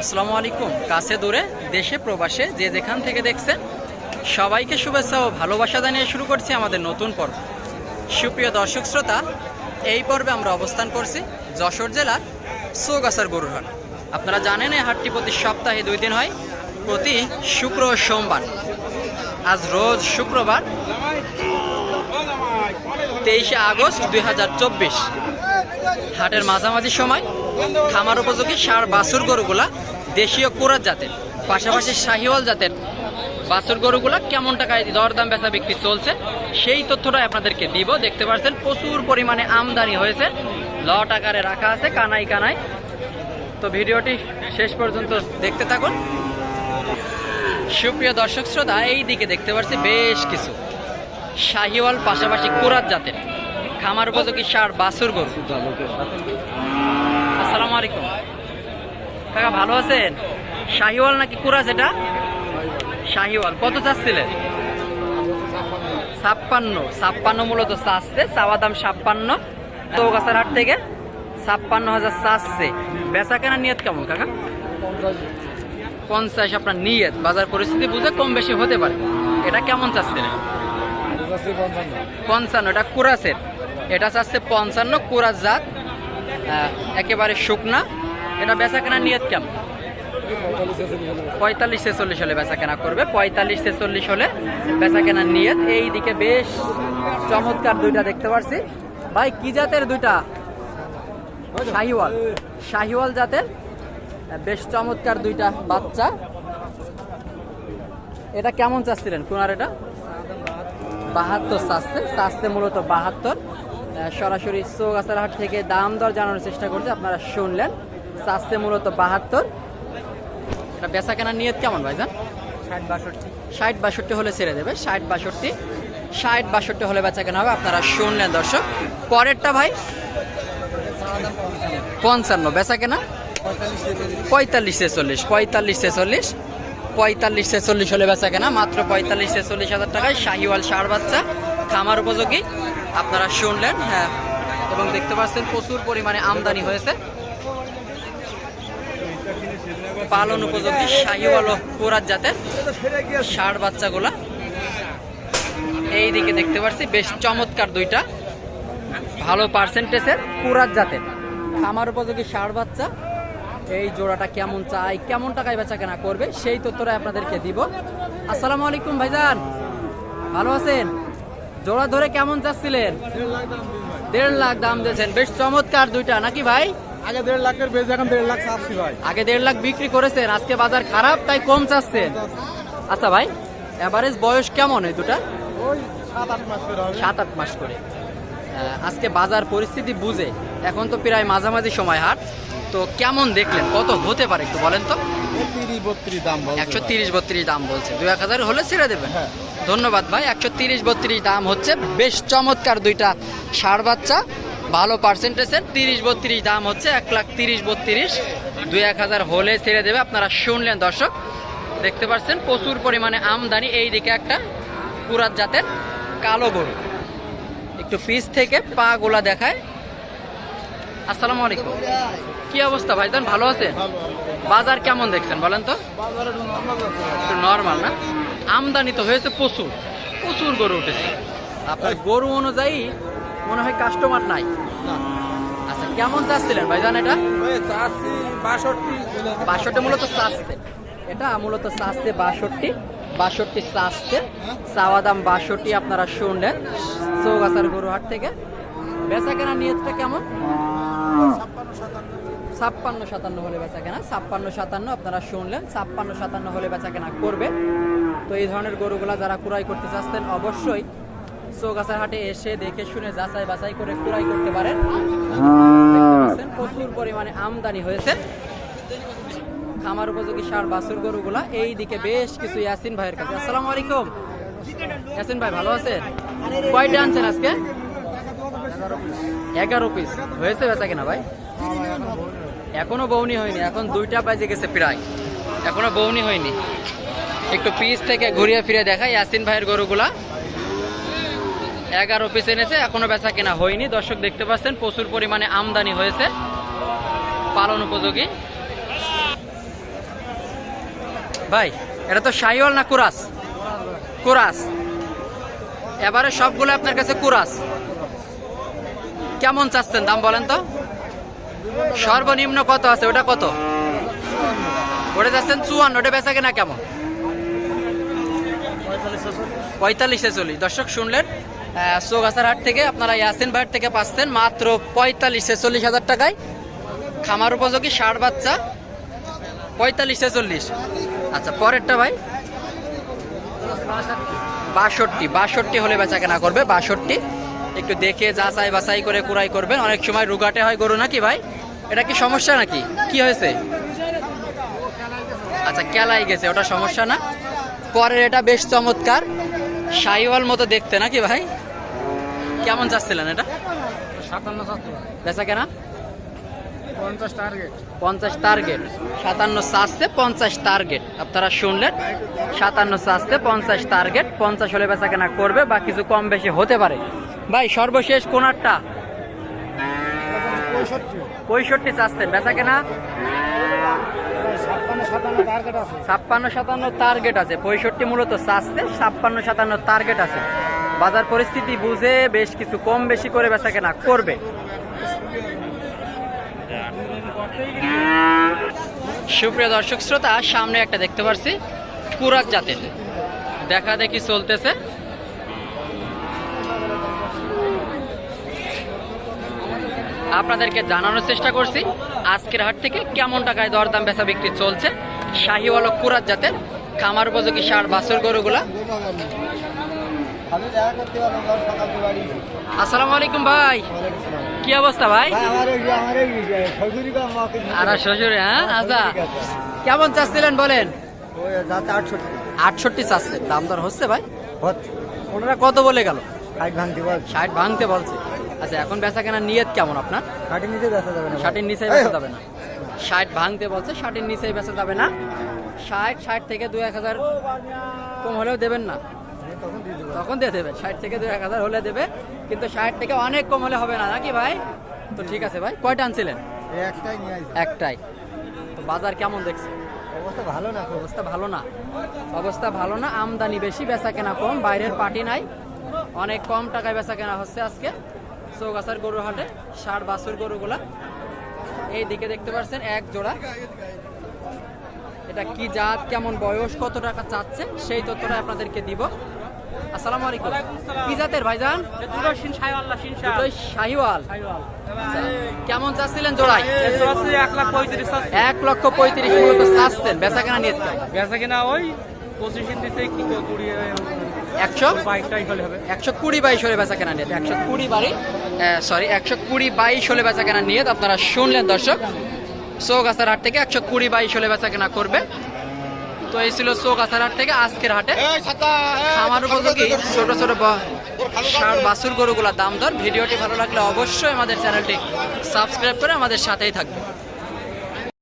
আসসালামু আলাইকুম। কাছে দূরে, দেশে, প্রবাসে, যে যেখান থেকে দেখছেন, সবাইকে শুভেচ্ছা ও ভালোবাসা জানিয়ে শুরু করছি আমাদের নতুন পর্ব। সুপ্রিয় দর্শক শ্রোতা, এই পর্বে আমরা অবস্থান করছি যশোর জেলার চৌগাছার গরুর হাট আপনারা জানেন, এই হাটটি প্রতি সপ্তাহে দুই দিন হয়, প্রতি শুক্র সোমবার। আজ রোজ শুক্রবার, তেইশে আগস্ট দুই হাজার চব্বিশ। হাটের মাঝামাঝি সময় খামার উপযোগী সার বাছুর গরুগুলা দেশীয় কোরাত জাতের, পাশাপাশি শাহিওয়াল জাতের বাছুর গরুগুলা কেমন টাকায় দরদাম বেচা বিক্রি চলছে, সেই তথ্যটা আপনাদেরকে দিব। দেখতে পাচ্ছেন, প্রচুর পরিমাণে আমদানি হয়েছে, লট আকারে রাখা আছে কানাই কানাই তো ভিডিওটি শেষ পর্যন্ত দেখতে থাকুন। সুপ্রিয় দর্শক শ্রোতা, এই দিকে দেখতে পাচ্ছি বেশ কিছু শাহিওয়াল, পাশাপাশি কোরাত জাতের খামার উপযোগী সার বাছুর গরু। আসসালামু আলাইকুম। কাকা ভালো আছেন? শাহিওয়াল নাকি কুরাস এটা? শাহিওয়াল কত চাচ্ছিলেন? ছাপ্পান্ন ছাপ্পান্ন মূলত চাচ্ছে চাওয়া দাম ছাপ্পান্ন। চৌগাছার হাট থেকে ছাপ্পান্ন হাজার চাচ্ছে। বেচা কেনা নিয়ত কেমন কাকা? পঞ্চাশ আপনার নিয়ত বাজার পরিস্থিতি বুঝে কম বেশি হতে পারে। এটা কেমন চাচ্ছিলেন পঞ্চান্ন এটা কুরাসের। এটা চাচ্ছে পঞ্চান্ন কুরাস জাত। একেবারে শুকনা। এটা বেচা কেনা নিয়ত কেমন? পঁয়তাল্লিশ ছেচল্লিশ হলে বেচা কেনা করবে, পঁয়তাল্লিশ ছেচল্লিশ হলে বেচা কেনার নিয়ত। এই দিকে বেশ চমৎকার দুইটা দেখতে পাচ্ছি ভাই, কি জাতের দুইটা? শাহিওয়াল। শাহিওয়াল জাতের। বেশ চমৎকার দুইটা বাচ্চা। এটা কেমন চাচ্ছিলেন? কোনার এটা? বাহাত্তর চাচ্ছে। চাচ্ছে মূলত বাহাত্তর। সরাসরি হাট থেকে দাম দর জানানোর চেষ্টা করছে। আপনারা শুনলেন চাচ্ছে মূলত বাহাত্তর। এটা বেচা কেনার নিয়ত কেমন ভাই যান ষাট বাষট্টি। ষাট বাষট্টি হলে ছেড়ে দেবে ষাট বাষট্টি। ষাট বাষট্টি হলে বেচা কেনা হবে আপনারা শুনলেন দর্শক। পরেরটা ভাই? পঞ্চান্ন বেচা কেনা পঁয়তাল্লিশ ছেচল্লিশ পঁয়তাল্লিশ ছেচল্লিশ পঁয়তাল্লিশ ছেচল্লিশ হলে বেচা কেনা মাত্র পঁয়তাল্লিশ ছেচল্লিশ হাজার টাকায় শাহিওয়াল সার বাচ্চা খামার উপযোগী। আপনারা শুনলেন হ্যাঁ এবং দেখতে পাচ্ছেন প্রচুর পরিমাণে আমদানি হয়েছে। পালন উপযোগী শাহিওয়াল ও কোরাত জাতের ষাড় বাচ্চাগুলা। এই দিকে দেখতে পাচ্ছি, বেশ চমৎকার দুইটা। ভালো পার্সেন্টেজের কুরাত জাতের। খামার উপযোগী ষাড় বাচ্চা। এই জোড়াটা কেমন চাই, কেমন টাকায় বেচা কেনা করবে, সেই তথ্যটা আপনাদেরকে দিব। আসসালামু আলাইকুম ভাইজান। ভালো আছেন? জোড়া ধরে কেমন চাচ্ছিলেন দেড় লাখ দাম দিয়েছেন। বেশ চমৎকার দুইটা নাকি ভাই? আগে দেড় লাখের বেজে এখন দেড় লাখ চাচ্ছি ভাই। আগে দেড় লাখ বিক্রি করেছেন আজকে বাজার খারাপ তাই কম চাচ্ছেন। আচ্ছা ভাই এভারেজ বয়স কেমন এই দুটা? সাত আট মাস করে আজকে বাজার পরিস্থিতি বুঝে এখন তো প্রায় মাঝামাঝি সময় হাট। তো কেমন দেখলেন? কত হতে পারে একটু বলেন তো? একশো তিরিশ বত্রিশ দাম বলছে। দু এক হাজার হলে ছেড়ে দেবেন। হ্যাঁ। ধন্যবাদ ভাই একশো তিরিশ বত্রিশ দাম হচ্ছে। বেশ চমৎকার দুইটা ষাড় বাচ্চা ভালো পার্সেন্টেজের তিরিশ বত্রিশ দাম হচ্ছে এক লাখ তিরিশ বত্রিশ। দুই এক হাজার হলে ছেড়ে দেবে আপনারা শুনলেন দর্শক। দেখতে পাচ্ছেন প্রচুর পরিমাণে আমদানি এই দিকে একটা পুরাত জাতের কালো গরু। একটু পিস থেকে পা গোলা দেখায়। আসসালামু আলাইকুম। কি অবস্থা ভাইজান ভালো আছে বাজার কেমন দেখছেন বলেন তো? ভাই। নর্মাল না? আমদানি তো হয়েছে প্রচুর প্রচুর গরু উঠেছে। আপনার গরু অনুযায়ী মনে হয় কাস্টমার নাই। আচ্ছা কেমন চাচ্ছিলেন ভাইজান এটা? বাষট্টি বাষট্টি মূলত চাচ্ছে। এটা মূলত চাচ্ছে বাষট্টি বাষট্টি চাচ্ছে। চাওয়া দাম বাষট্টি আপনারা শুনলেন। চৌগাছার গরুহাট থেকে। বেচা কেনা নিয়তটা কেমন? ছাপ্পান্ন সাতান্ন। হলে বেচা কেনা ছাপ্পান্ন সাতান্ন আপনারা শুনলেন, ছাপ্পান্ন সাতান্ন হলে বেচা কেনা করবে। তো এই ধরনের গরুগুলা যারা কুড়াই করতে চাচ্ছেন অবশ্যই চৌগাছার হাটে এসে দেখে শুনে যাচাই বাছাই করে কুড়াই করতে পারেন। প্রচুর পরিমাণে আমদানি হয়েছে। খামার উপযোগী সার, বাছুর গরুগুলা এই দিকে বেশ কিছু ইয়াসিন ভাইয়ের কাছে। আসসালামু আলাইকুম। ইয়াসিন ভাই, ভালো আছেন? কয়টা আনছেন আজকে? এগারো পিস। হয়েছে বেচা কিনা ভাই? এখনও বৌনি হয়নি, এখন দুইটা বাজে গেছে প্রায়। এখনও বৌনি হয়নি। একটু পিস থেকে ঘুরিয়ে ফিরে দেখাই, ইয়াসিন ভাইয়ের গরুগুলা। এগারো পিস এনেছে, এখনও বেচা কেনা হয়নি। দর্শক দেখতে পাচ্ছেন, প্রচুর পরিমাণে আমদানি হয়েছে পালন উপযোগী। ভাই, এটা তো শাহিওয়াল না কুরাস? কুরাস। এবারে সবগুলো আপনার কাছে কুরাস। কেমন চাচ্ছেন, দাম বলেন তো? সর্বনিম্ন কত আছে? ওটা কত? ওটা যাচ্ছেন চুয়ান্ন, ওটা বেচা কেনা কেমন? পঁয়তাল্লিশ ছেচল্লিশ। দর্শক, শুনলেন? চৌগাছার হাট থেকে আপনারা ইয়াসিন ভাইয়ের থেকে পাচ্ছেন মাত্র পঁয়তাল্লিশ ছেচল্লিশ হাজার টাকায়। খামার উপযোগী ষাট বাচ্চা, পঁয়তাল্লিশ ছেচল্লিশ। আচ্ছা পরেরটা ভাই? বাষট্টি। বাষট্টি হলে বেচা কেনা করবে, বাষট্টি। একটু দেখে যাচাই বাছাই করে কুড়াই করবেন। অনেক সময় রুগাটে হয় গরু নাকি ভাই? এটা কি সমস্যা নাকি? কি হয়েছে? আচ্ছা কেলাই গেছে ওটা সমস্যা না। পরের এটা বেশ চমৎকার। শাহিওয়াল মতো দেখতে নাকি ভাই? কেমন চাচ্ছিলেন এটা? বেচা কেনা? পঞ্চাশ টার্গেট সাতান্ন চাষতে পঞ্চাশ টার্গেট আপনারা শুনলেন? সাতান্ন চাষতে পঞ্চাশ টার্গেট পঞ্চাশ হলে বেচা কেনা করবে বা কিছু কম বেশি হতে পারে। ভাই সর্বশেষ কোনারটা? পঁয়ষট্টি। পঁয়ষট্টি চাচ্ছেন। বেচা কেনা? ছাপ্পান্ন সাতান্ন টার্গেট আছে। পঁয়ষট্টি মূলত চাষতে ছাপ্পান্ন সাতান্ন টার্গেট আছে। বাজার পরিস্থিতি বুঝে বেশ কিছু কম বেশি করে বেচা কেনা করবে। সুপ্রিয় দর্শক শ্রোতা সামনে একটা দেখতে পাচ্ছি কুরাক জাতের। দেখা দেখি চলতেছে। আপনাদেরকে জানানোর চেষ্টা করছি আজকের হাট থেকে কেমন টাকায় দরদাম বেচা বিক্রি চলছে? শাহিওয়াল কুরাত জাতের খামার উপযোগী সার বাছর গরুগুলা। আসসালামু আলাইকুম ভাই। কি অবস্থা ভাই? আর শ্বশুর হ্যাঁ? আচ্ছা। কেমন চাচ্ছিলেন বলেন? আটষট্টি চাচ্ছেন। দাম দর হচ্ছে ভাই? ওনারা কত বলে গেল? ষাট ভাঙতে বলছে। আচ্ছা এখন বেচা কেনার নিয়ত কেমন আপনার? ষাটের নিচে দেখা যাবে না ষাটের নিচে বেচা যাবে না? ষাট ভাঙতে বলছে ষাটের নিচে বেচা যাবে না? ষাট ষাট থেকে দু এক হাজার কম হলেও দেবেন না। তখন দিয়ে দেবো। তখন দিয়ে দেবে। ষাট থেকে দু এক হাজার হলে দেবে কিন্তু ষাট থেকে অনেক কম হলে হবে না নাকি ভাই? তো ঠিক আছে ভাই কয়টা আনছিলেন? একটাই একটাই। তো বাজার কেমন দেখছে? অবস্থা ভালো না অবস্থা ভালো না। অবস্থা ভালো না আমদানি বেশি বেচা কেনা কম বাইরের পার্টি নাই। অনেক কম টাকায় বেচা কেনা হচ্ছে আজকে। চৌগাছার গরু হাটে ষাট বাছুর গরুগুলা। এই দিকে দেখতে পাচ্ছেন এক জোড়া। এটা কি জাত কেমন বয়স কত টাকা চাচ্ছে সেই তথ্যটা আপনাদেরকে দিব। আসসালামু আলাইকুম। কি জাতের ভাইজান? দুটোই শাহিওয়াল কেমন চাচ্ছিলেন জোড়াই এক লাখ পঁয়ত্রিশ এক লক্ষ পঁয়ত্রিশ মূলত চাচ্ছেন। বেচা কেনা নিয়ে বেচা কিনা ওই পঁচিশ দিতে কি কুড়ি একশো একশো কুড়ি বাইশ হলে বেচা কেনা নিয়ে। একশো কুড়ি বাড়ি সরি একশো কুড়ি বাইশ হলে বেচা কেনা নিয়ে আপনারা শুনলেন দর্শক। চৌগাছার হাট থেকে একশো কুড়ি বাইশ হলে বেচা কেনা করবে। তো এই ছিল চৌগাছার হাট থেকে আজকের হাটে। খামার উপযোগী ছোট ছোট ব- ষাঁড় বাছুর গরুগুলা দাম দর। ভিডিওটি ভালো লাগলে অবশ্যই আমাদের চ্যানেলটি সাবস্ক্রাইব করে আমাদের সাথেই থাকবে।